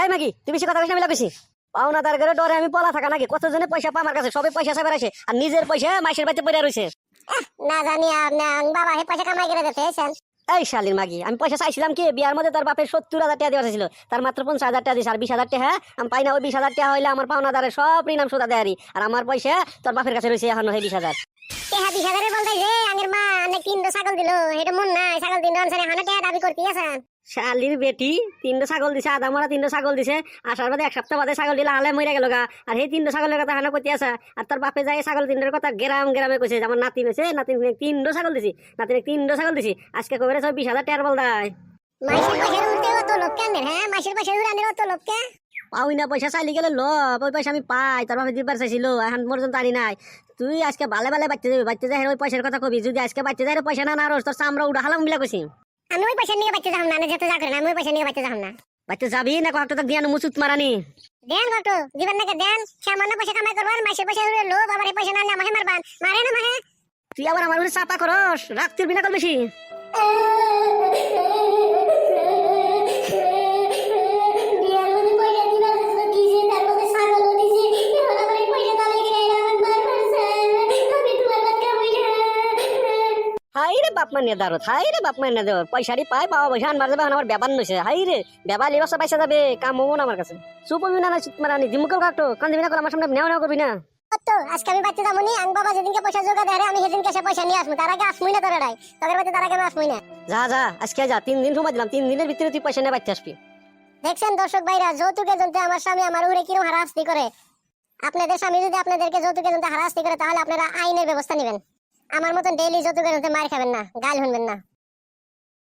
এই মাগি তুই বেশি কথা কইস না মিলা বেশি। পাওনা তার ঘরে ডরে আমি পলা থাকা নাকি? কতজনে পয়সা পা আমার কাছে? সবে পয়সা সাবার আছে আর নিজের পয়সা মাসের বাড়িতে পড়ে রয়েছে না জানি বাবা হে পয়সা কামাই করে দিতে এসেন এই শালির মাগি আমি পয়সা চাইছিলাম কি? বিয়ার মধ্যে তার বাপের সত্তর হাজার টাকা দেওয়া ছিল তার মাত্র পঞ্চাশ হাজার টাকা দিয়েছে আর বিশ হাজার টাকা আমি পাই না ওই বিশ হাজার টাকা হইলে আমার পাওনাদারের সব ঋণাম সোদা দেয়ারি আর আমার পয়সা তোর বাপের কাছে রয়েছে এখন সেই বিশ হাজার। টেহা বিশ হাজারে বলতে যে আগের মা অনেক তিনটা ছাগল দিল এটা মন নাই ছাগল তিনটা অনুসারে হানা টেহা দাবি করতে আছেন? শালির বেটি তিনটা ছাগল দিছে আধা মরা তিনটা ছাগল দিছে আসার বাদে এক সপ্তাহ বাদে ছাগল দিলে আলে মরে গেল গা। আর সেই তিনটা ছাগলের কথা হানা করতে আসা আর তার বাপে যায় ছাগল তিনটার কথা গ্রাম গ্রামে কইছে আমার নাতিন হয়েছে নাতিন তিনটা ছাগল দিছি নাতিন তিনটা ছাগল দিছি। আজকে কবে সব বিশ হাজার টাকার বল দেয় পাওই না? পয়সা চাইলি গেলে ল ওই পয়সা আমি পাই তার বাপে দিবার চাইছিল এখন পর্যন্ত আনি নাই। তুই আজকে ভালে ভালে বাচ্চা যাবি বাচ্চা যাই ওই পয়সার কথা কবি যদি আজকে বাচ্চা যাই পয়সা না না তোর চামড়া উড়া হালাম বিলা কইছি আমি ওই পয়সা নিয়ে বাচ্চা যাম না আমি যেতে যা করেন আমি ওই পয়সা নিয়ে বাচ্চা যাম না। বাচ্চা যাবি না কত তো দিয়া মুসুত মারানি। দেন কত জীবন নাকি দেন সামান্য পয়সা কামাই করবার মাসে পয়সা উড়ে লো বাবার এই পয়সা না আমাকে মারবান মারে না মারে তুই আবার আমার উপরে চাপা করস রাখতির বিনা কল বেশি? হাই রে বাপ মানে দারত হাই রে বাপ দেওয়ার পয়সারি পাই পাওয়া পয়সা আনবার যাবে আমার ব্যাপার নইছে হাই রে ব্যাপার লিবাসা পয়সা যাবে কাম হব না আমার কাছে। চুপ হবি না না চুপ মারানি দিমুকেও কান দিবি না করে আমার সামনে নেওয়া নেওয়া করবি না। তো আজকে আমি বাচ্চা যাব আং বাবা যেদিনকে পয়সা জোগা দেয় আমি সেদিনকে সে পয়সা নিয়ে আসব। তার আগে আসমুই না তোরা তোদের বাচ্চা তার আগে আসমুই না। যা যা আজকে যা তিন দিন সময় দিলাম তিন দিনের ভিতরে তুই পয়সা নিয়ে বাচ্চা আসবি। দেখছেন দর্শক ভাইরা যৌতুকের জন্য আমার স্বামী আমার উপরে কীরকম হারাহাস্তি করে। আপনাদের স্বামী যদি আপনাদেরকে যৌতুকের জন্য হারাহাস্তি করে তাহলে আপনারা আইনের ব্যবস্থা নেবেন। আমার মতন ডেইলি যত জন্য মার খাবেন না গাল শুনবেন না।